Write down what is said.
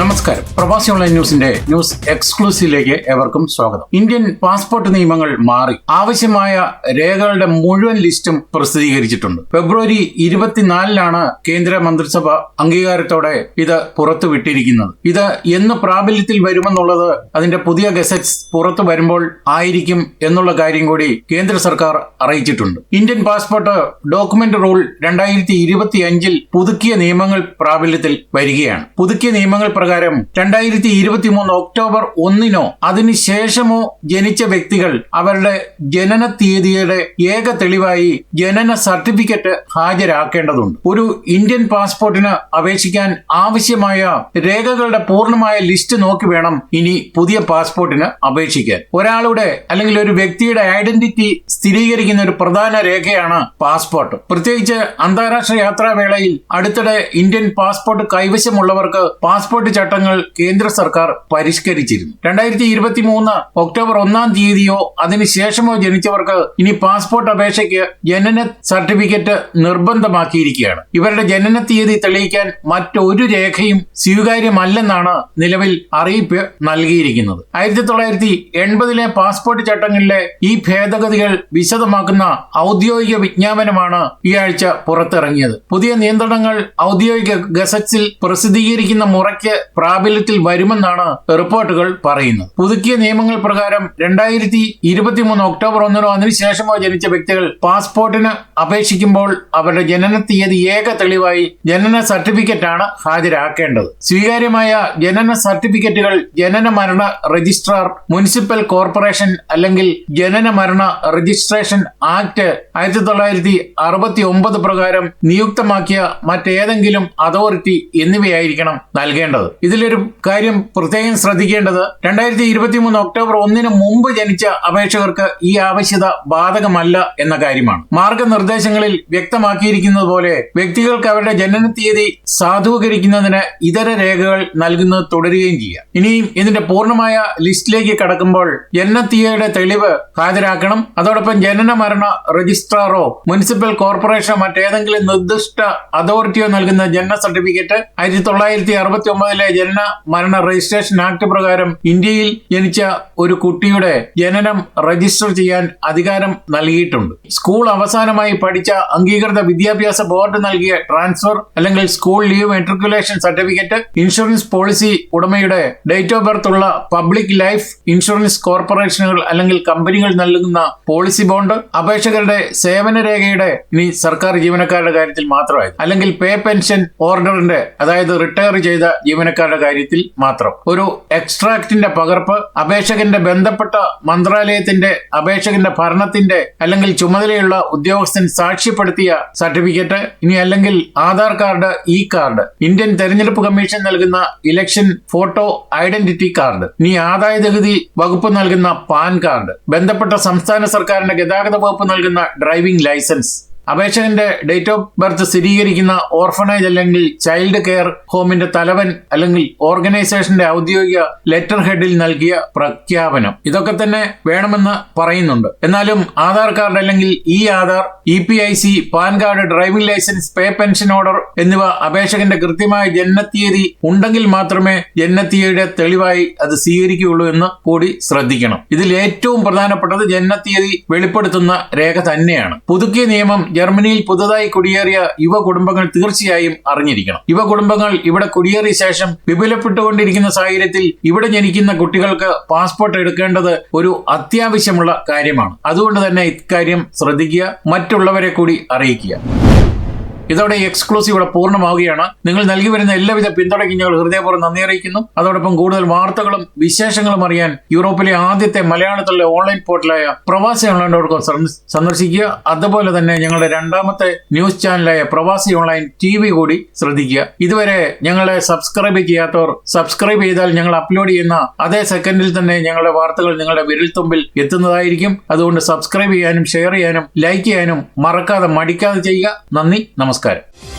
നമസ്കാരം. പ്രവാസി ഓൺലൈൻ ന്യൂസിന്റെ ന്യൂസ് എക്സ്ക്ലൂസീവിലേക്ക് ഏവർക്കും സ്വാഗതം. ഇന്ത്യൻ പാസ്പോർട്ട് നിയമങ്ങൾ മാറി. ആവശ്യമായ രേഖകളുടെ മുഴുവൻ ലിസ്റ്റും പ്രസിദ്ധീകരിച്ചിട്ടുണ്ട്. ഫെബ്രുവരി ഇരുപത്തിനാലിനാണ് കേന്ദ്ര മന്ത്രിസഭ അംഗീകാരത്തോടെ ഇത് പുറത്തുവിട്ടിരിക്കുന്നത്. ഇത് എന്ന് പ്രാബല്യത്തിൽ വരുമെന്നുള്ളത് അതിന്റെ പുതിയ ഗസറ്റ്സ് പുറത്തു വരുമ്പോൾ ആയിരിക്കും എന്നുള്ള കാര്യം കൂടി കേന്ദ്ര സർക്കാർ അറിയിച്ചിട്ടുണ്ട്. ഇന്ത്യൻ പാസ്പോർട്ട് ഡോക്യുമെന്റ് റൂൾ രണ്ടായിരത്തി ഇരുപത്തി അഞ്ചിൽ പുതുക്കിയ നിയമങ്ങൾ പ്രാബല്യത്തിൽ വരികയാണ്. പുതുക്കിയ നിയമങ്ങൾ പ്രകാരം രണ്ടായിരത്തി ഇരുപത്തി മൂന്ന് ഒക്ടോബർ ഒന്നിനോ അതിനുശേഷമോ ജനിച്ച വ്യക്തികൾ അവരുടെ ജനന തീയതിയുടെ ഏക തെളിവായി ജനന സർട്ടിഫിക്കറ്റ് ഹാജരാക്കേണ്ടതുണ്ട്. ഒരു ഇന്ത്യൻ പാസ്പോർട്ടിന് അപേക്ഷിക്കാൻ ആവശ്യമായ രേഖകളുടെ പൂർണമായ ലിസ്റ്റ് നോക്കി വേണം ഇനി പുതിയ പാസ്പോർട്ടിന് അപേക്ഷിക്കാൻ. ഒരാളുടെ അല്ലെങ്കിൽ ഒരു വ്യക്തിയുടെ ഐഡന്റിറ്റി സ്ഥിരീകരിക്കുന്ന ഒരു പ്രധാന രേഖയാണ് പാസ്പോർട്ട്. പ്രത്യേകിച്ച് അന്താരാഷ്ട്ര യാത്രാവേളയിൽ അടുത്തിടെ ഇന്ത്യൻ പാസ്പോർട്ട് കൈവശമുള്ളവർക്ക് പാസ്പോർട്ട് ചട്ടങ്ങൾ കേന്ദ്ര സർക്കാർ പരിഷ്കരിച്ചിരുന്നു. രണ്ടായിരത്തി ഇരുപത്തി മൂന്ന് ഒക്ടോബർ ഒന്നാം തീയതിയോ അതിനുശേഷമോ ജനിച്ചവർക്ക് ഇനി പാസ്പോർട്ട് അപേക്ഷയ്ക്ക് ജനന സർട്ടിഫിക്കറ്റ് നിർബന്ധമാക്കിയിരിക്കുകയാണ്. ഇവരുടെ ജനന തീയതി തെളിയിക്കാൻ മറ്റൊരു രേഖയും സ്വീകാര്യമല്ലെന്നാണ് നിലവിൽ അറിയിപ്പ് നൽകിയിരിക്കുന്നത്. ആയിരത്തി തൊള്ളായിരത്തി എൺപതിലെ പാസ്പോർട്ട് ചട്ടങ്ങളിലെ ഈ ഭേദഗതികൾ വിശദമാക്കുന്ന ഔദ്യോഗിക വിജ്ഞാപനമാണ് ഈ ആഴ്ച പുറത്തിറങ്ങിയത്. പുതിയ നിയന്ത്രണങ്ങൾ ഔദ്യോഗിക ഗസറ്റ്സിൽ പ്രസിദ്ധീകരിക്കുന്ന മുറയ്ക്ക് പ്രാബല്യത്തിൽ വരുമെന്നാണ് റിപ്പോർട്ടുകൾ പറയുന്നത്. പുതുക്കിയ നിയമങ്ങൾ പ്രകാരം രണ്ടായിരത്തി ഇരുപത്തിമൂന്ന് ഒക്ടോബർ ഒന്നിനോ അതിനുശേഷമോ ജനിച്ച വ്യക്തികൾ പാസ്പോർട്ടിന് അപേക്ഷിക്കുമ്പോൾ അവരുടെ ജനന തീയതി ഏക തെളിവായി ജനന സർട്ടിഫിക്കറ്റ് ആണ് ഹാജരാക്കേണ്ടത്. സ്വീകാര്യമായ ജനന സർട്ടിഫിക്കറ്റുകൾ ജനന മരണ രജിസ്ട്രാർ മുനിസിപ്പൽ കോർപ്പറേഷൻ അല്ലെങ്കിൽ ജനന മരണ രജിസ്ട്രേഷൻ ആക്ട് ആയിരത്തി തൊള്ളായിരത്തി അറുപത്തി ഒമ്പത് പ്രകാരം നിയുക്തമാക്കിയ മറ്റേതെങ്കിലും അതോറിറ്റി എന്നിവയായിരിക്കണം നൽകേണ്ടത്. ഇതിലൊരു കാര്യം പ്രത്യേകം ശ്രദ്ധിക്കേണ്ടത് രണ്ടായിരത്തി ഇരുപത്തി മൂന്ന് ഒക്ടോബർ ഒന്നിന് മുമ്പ് ജനിച്ച അപേക്ഷകർക്ക് ഈ ആവശ്യത ബാധകമല്ല എന്ന കാര്യമാണ്. മാർഗനിർദ്ദേശങ്ങളിൽ വ്യക്തമാക്കിയിരിക്കുന്നത് പോലെ വ്യക്തികൾക്ക് അവരുടെ ജനന തീയതി സാധൂകരിക്കുന്നതിന് ഇതര രേഖകൾ നൽകുന്നത് തുടരുകയും ചെയ്യാം. ഇനിയും ഇതിന്റെ പൂർണമായ ലിസ്റ്റിലേക്ക് കടക്കുമ്പോൾ ജനനത്തീയയുടെ തെളിവ് ഹാജരാക്കണം. അതോടൊപ്പം ജനന മരണ രജിസ്ട്രാറോ മുനിസിപ്പൽ കോർപ്പറേഷനോ മറ്റേതെങ്കിലും നിർദ്ദിഷ്ട അതോറിറ്റിയോ നൽകുന്ന ജനന സർട്ടിഫിക്കറ്റ് ആയിരത്തി തൊള്ളായിരത്തി അറുപത്തി ഒമ്പതിലെ ജനന മരണ രജിസ്ട്രേഷൻ ആക്ട് പ്രകാരം ഇന്ത്യയിൽ ജനിച്ച ഒരു കുട്ടിയുടെ ജനനം രജിസ്റ്റർ ചെയ്യാൻ അധികാരം നൽകിയിട്ടുണ്ട്. സ്കൂൾ അവസാനമായി പഠിച്ച അംഗീകൃത വിദ്യാഭ്യാസ ബോർഡ് നൽകിയ ട്രാൻസ്ഫർ അല്ലെങ്കിൽ school leave matriculation certificate insurance policy ഉടമയുടെ ഡേറ്റ് ഓഫ് ബർത്ത് ഉള്ള പബ്ലിക് ലൈഫ് ഇൻഷുറൻസ് കോർപ്പറേഷനുകൾ അല്ലെങ്കിൽ കമ്പനികൾ നൽകുന്ന പോളിസി ബോണ്ട് അപേക്ഷകരുടെ സേവന രേഖയുടെ ഇനി സർക്കാർ ജീവനക്കാരുടെ കാര്യത്തിൽ മാത്രമായി അല്ലെങ്കിൽ പേ പെൻഷൻ ഓർഡറിന്റെ അതായത് റിട്ടയർ ചെയ്ത ജീവനക്കാരുടെ കാര്യത്തിൽ മാത്രം. ഒരു എക്സ്ട്രാക്റ്റിന്റെ പകർപ്പ് അപേക്ഷകന്റെ ബന്ധപ്പെട്ട മന്ത്രാലയത്തിന്റെ അപേക്ഷകന്റെ ഭരണത്തിന്റെ അല്ലെങ്കിൽ ചുമതലയുള്ള ഉദ്യോഗസ്ഥൻ സാക്ഷ്യപ്പെടുത്തിയ സർട്ടിഫിക്കറ്റ് ഇനി അല്ലെങ്കിൽ Aadhaar card e card Indian തെരഞ്ഞെടുപ്പ് കമ്മീഷൻ നൽകുന്ന ഇലക്ഷൻ ഫോട്ടോ ഐഡന്റിറ്റി കാർഡ് ഇനി ആദായ നികുതി വകുപ്പ് നൽകുന്ന പാൻ കാർഡ് ബന്ധപ്പെട്ട സംസ്ഥാന സർക്കാരിന്റെ ഗതാഗത വകുപ്പ് നൽകുന്ന ഡ്രൈവിംഗ് ലൈസൻസ് അപേക്ഷകന്റെ ഡേറ്റ് ഓഫ് ബർത്ത് സ്ഥിരീകരിക്കുന്ന ഓർഫനേജ് അല്ലെങ്കിൽ ചൈൽഡ് കെയർ ഹോമിന്റെ തലവൻ അല്ലെങ്കിൽ ഓർഗനൈസേഷന്റെ ഔദ്യോഗിക ലെറ്റർ ഹെഡിൽ നൽകിയ പ്രഖ്യാപനം. ഇതൊക്കെ തന്നെ വേണമെന്ന് പറയുന്നുണ്ട്. എന്നാലും ആധാർ കാർഡ് അല്ലെങ്കിൽ e Aadhaar E P I C PAN card driving licence pay pension order എന്നിവ അപേക്ഷകന്റെ കൃത്യമായ ജനനത്തീയതി ഉണ്ടെങ്കിൽ മാത്രമേ ജനനത്തീയതിയുടെ തെളിവായി അത് സ്വീകരിക്കുകയുള്ളൂ എന്ന് കൂടി ശ്രദ്ധിക്കണം. ഇതിൽ ഏറ്റവും പ്രധാനപ്പെട്ടത് ജനനത്തീയതി വെളിപ്പെടുത്തുന്ന രേഖ തന്നെയാണ്. പുതുക്കിയ നിയമം ജർമ്മനിയിൽ പുതുതായി കുടിയേറിയ യുവ കുടുംബങ്ങൾ തീർച്ചയായും അറിഞ്ഞിരിക്കണം. യുവ കുടുംബങ്ങൾ ഇവിടെ കുടിയേറിയ ശേഷം വിപുലപ്പെട്ടുകൊണ്ടിരിക്കുന്ന സാഹചര്യത്തിൽ ഇവിടെ ജനിക്കുന്ന കുട്ടികൾക്ക് പാസ്പോർട്ട് എടുക്കേണ്ടത് ഒരു അത്യാവശ്യമുള്ള കാര്യമാണ്. അതുകൊണ്ട് തന്നെ ഇക്കാര്യം ശ്രദ്ധിക്കുക മറ്റുള്ളവരെ കൂടി അറിയിക്കുക. ഇതോടെ എക്സ്ക്ലൂസീവ് ഇവിടെ പൂർണമാവുകയാണ്. നിങ്ങൾ നൽകി വരുന്ന എല്ലാവിധ പിന്തുണയ്ക്കും ഞങ്ങൾ ഹൃദയപൂർവം നന്ദി അറിയിക്കുന്നു. അതോടൊപ്പം കൂടുതൽ വാർത്തകളും വിശേഷങ്ങളും അറിയാൻ യൂറോപ്പിലെ ആദ്യത്തെ മലയാളത്തിലെ ഓൺലൈൻ പോർട്ടലായ പ്രവാസി ഓൺലൈൻ ഡോട്ട് സന്ദർശിക്കുക. അതുപോലെ തന്നെ ഞങ്ങളുടെ രണ്ടാമത്തെ ന്യൂസ് ചാനലായ പ്രവാസി ഓൺലൈൻ ടി വി കൂടി ശ്രദ്ധിക്കുക. ഇതുവരെ ഞങ്ങളെ സബ്സ്ക്രൈബ് ചെയ്യാത്തവർ സബ്സ്ക്രൈബ് ചെയ്താൽ ഞങ്ങൾ അപ്ലോഡ് ചെയ്യുന്ന അതേ സെക്കൻഡിൽ തന്നെ ഞങ്ങളുടെ വാർത്തകൾ നിങ്ങളുടെ വിരൽത്തുമ്പിൽ എത്തുന്നതായിരിക്കും. അതുകൊണ്ട് സബ്സ്ക്രൈബ് ചെയ്യാനും ഷെയർ ചെയ്യാനും ലൈക്ക് ചെയ്യാനും മറക്കാതെ മടിക്കാതെ ചെയ്യുക. നന്ദി നമസ്കാരം